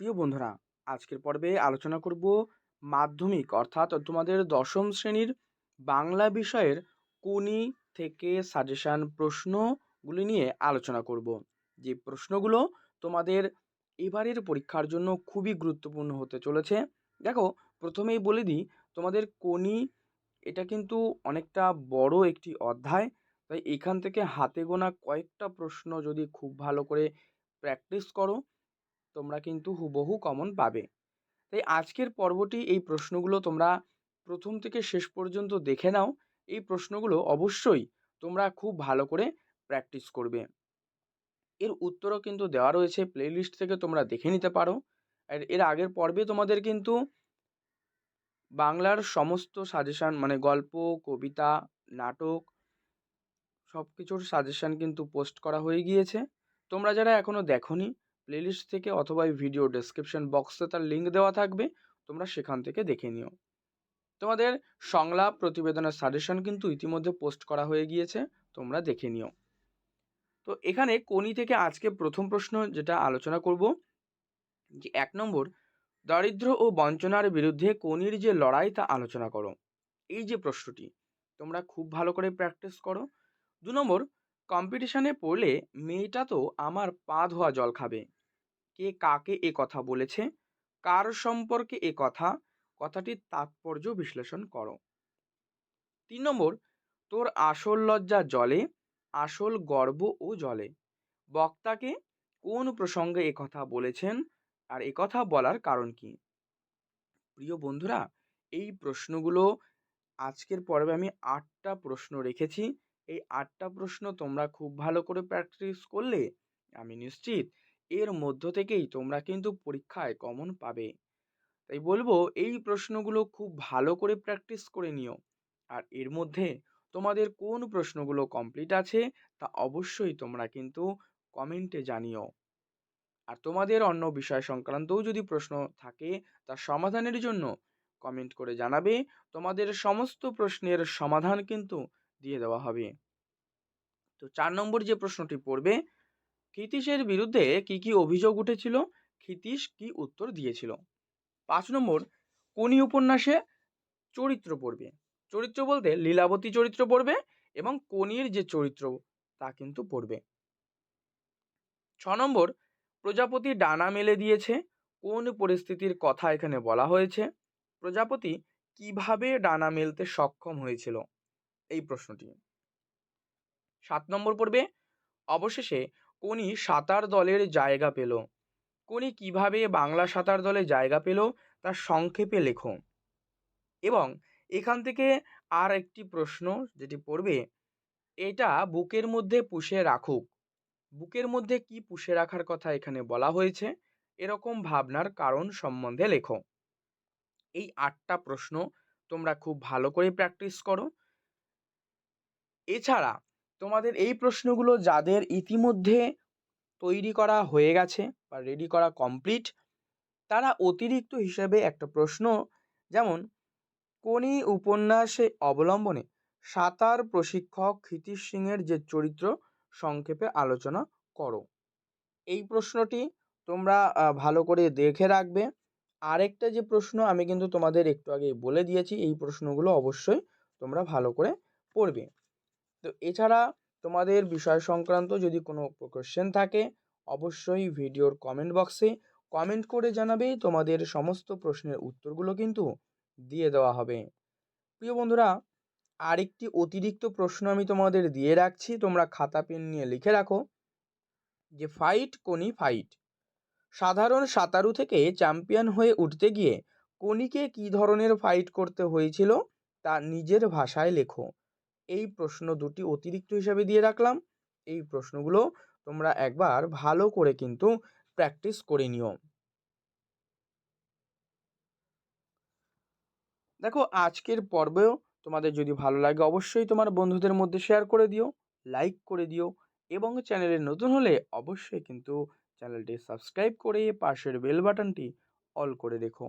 প্রিয় বন্ধুরা, আজকের পর্বে আলোচনা করব মাধ্যমিক, অর্থাৎ তোমাদের দশম শ্রেণির বাংলা বিষয়ের কোনি থেকে সাজেশান প্রশ্নগুলি নিয়ে আলোচনা করব। যে প্রশ্নগুলো তোমাদের এবারের পরীক্ষার জন্য খুবই গুরুত্বপূর্ণ হতে চলেছে। দেখো, প্রথমেই বলে দিই, তোমাদের কোনি এটা কিন্তু অনেকটা বড় একটি অধ্যায়, তাই এখান থেকে হাতে গোনা কয়েকটা প্রশ্ন যদি খুব ভালো করে প্র্যাকটিস করো তোমরা কিন্তু হুবহু কমন পাবে। তাই আজকের পর্বটি এই প্রশ্নগুলো তোমরা প্রথম থেকে শেষ পর্যন্ত দেখে নাও। এই প্রশ্নগুলো অবশ্যই তোমরা খুব ভালো করে প্র্যাকটিস করবে। এর উত্তরও কিন্তু দেওয়া রয়েছে প্লেলিস্ট থেকে তোমরা দেখে নিতে পারো। আর এর আগের পর্বে তোমাদের কিন্তু বাংলার সমস্ত সাজেশান মানে গল্প, কবিতা, নাটক সব কিছুর সাজেশান কিন্তু পোস্ট করা হয়ে গিয়েছে। তোমরা যারা এখনও দেখোনি প্লেলিস্ট থেকে অথবা এই ভিডিও ডেসক্রিপশন বক্সে তার লিঙ্ক দেওয়া থাকবে, তোমরা সেখান থেকে দেখে নিও। তোমাদের সংলাপ প্রতিবেদনের সাজেশন কিন্তু ইতিমধ্যে পোস্ট করা হয়ে গিয়েছে, তোমরা দেখে নিও। তো এখানে কোনি থেকে আজকে প্রথম প্রশ্ন যেটা আলোচনা করব, যে এক নম্বর, দারিদ্র ও বঞ্চনার বিরুদ্ধে কোনির যে লড়াই তা আলোচনা করো। এই যে প্রশ্নটি, তোমরা খুব ভালো করে প্র্যাকটিস করো। দু নম্বর কম্পিটিশানে পড়লে মেয়েটা তো আমার পা ধোয়া জল খাবে। কে কাকে এ কথা বলেছে, কার সম্পর্কে এ কথা, কথাটির তাৎপর্য বিশ্লেষণ করো। তিন নম্বর, তোর আসল লজ্জা জলে, আসল গর্ব ও জলে। বক্তাকে কোন প্রসঙ্গে এ কথা বলেছেন আর এ কথা বলার কারণ কি? প্রিয় বন্ধুরা, এই প্রশ্নগুলো আজকের পর্বে আমি আটটা প্রশ্ন রেখেছি। এই আটটা প্রশ্ন তোমরা খুব ভালো করে প্র্যাকটিস করলে আমি নিশ্চিত এর মধ্য থেকেই তোমরা কিন্তু পরীক্ষায় কমন পাবে। তাই বলব, এই প্রশ্নগুলো খুব ভালো করে প্র্যাকটিস করে নিও। আর এর মধ্যে তোমাদের কোন প্রশ্নগুলো কমপ্লিট আছে, তা অবশ্যই তোমরা কিন্তু কমেন্টে জানিও। আর তোমাদের অন্য বিষয় সংক্রান্তও যদি প্রশ্ন থাকে তার সমাধানের জন্য কমেন্ট করে জানাবে। তোমাদের সমস্ত প্রশ্নের সমাধান কিন্তু দিয়ে দেওয়া হবে। তো চার নম্বর যে প্রশ্নটি পড়বে ক্ষিতীশের বিরুদ্ধে কি কি অভিযোগ উঠেছিল? ক্ষিতীশ কি উত্তর দিয়েছিল? পাঁচ নম্বর, কোনি উপন্যাসে চরিত্র পড়বে? চরিত্র বলতে লীলাবতী চরিত্র পড়বে এবং কনির যে চরিত্র, তা কিন্তু পড়বে। ছ নম্বর, প্রজাপতি ডানা মেলে দিয়েছে, কোন পরিস্থিতির কথা এখানে বলা হয়েছে? প্রজাপতি কীভাবে ডানা মেলতে সক্ষম হয়েছিল? এই প্রশ্নটি। সাত নম্বর পড়বে, অবশেষে কোনি সাঁতার দলের জায়গা পেল। কোনি কীভাবে বাংলা সাঁতার দলে জায়গা পেল তা সংক্ষেপে লেখো। এবং এখান থেকে আর একটি প্রশ্ন যেটি পড়বে, এটা বুকের মধ্যে পুষে রাখুক। বুকের মধ্যে কি পুষে রাখার কথা এখানে বলা হয়েছে, এরকম ভাবনার কারণ সম্বন্ধে লেখো। এই আটটা প্রশ্ন তোমরা খুব ভালো করে প্র্যাকটিস করো। এছাড়া তোমাদের এই প্রশ্নগুলো যাদের ইতিমধ্যে তৈরি করা হয়ে গেছে বা রেডি করা কমপ্লিট তারা অতিরিক্ত হিসেবে একটা প্রশ্ন, যেমন কোনি উপন্যাসে অবলম্বনে সাঁতার প্রশিক্ষক ক্ষিতিশ সিংয়ের যে চরিত্র সংক্ষেপে আলোচনা করো? এই প্রশ্নটি তোমরা ভালো করে দেখে রাখবে। আরেকটা যে প্রশ্ন আমি কিন্তু তোমাদের একটু আগে বলে দিয়েছি, এই প্রশ্নগুলো অবশ্যই তোমরা ভালো করে পড়বে। তো এছাড়া তোমাদের বিষয় সংক্রান্ত যদি কোনো কোশ্চেন থাকে, অবশ্যই ভিডিওর কমেন্ট বক্সে কমেন্ট করে জানাবে। তোমাদের সমস্ত প্রশ্নের উত্তরগুলো কিন্তু দিয়ে দেওয়া হবে। প্রিয় বন্ধুরা, আরেকটি অতিরিক্ত প্রশ্ন আমি তোমাদের দিয়ে রাখছি। তোমরা খাতা, পেন নিয়ে লিখে রাখো। যে ফাইট কোনি ফাইট সাধারণ সাঁতারু থেকে চ্যাম্পিয়ন হয়ে উঠতে গিয়ে কোনিকে কী ধরনের ফাইট করতে হয়েছিল, তা নিজের ভাষায় লেখো। এই প্রশ্ন দুটি অতিরিক্ত হিসাবে দিয়ে রাখলাম। এই প্রশ্নগুলো তোমরা একবার ভালো করে কিন্তু প্র্যাকটিস করে নিও। দেখো, আজকের পর্বেও তোমাদের যদি ভালো লাগে অবশ্যই তোমার বন্ধুদের মধ্যে শেয়ার করে দিও লাইক করে দিও এবং চ্যানেলে নতুন হলে অবশ্যই কিন্তু চ্যানেলটি সাবস্ক্রাইব করে পাশের বেল বাটনটি অল করে রেখো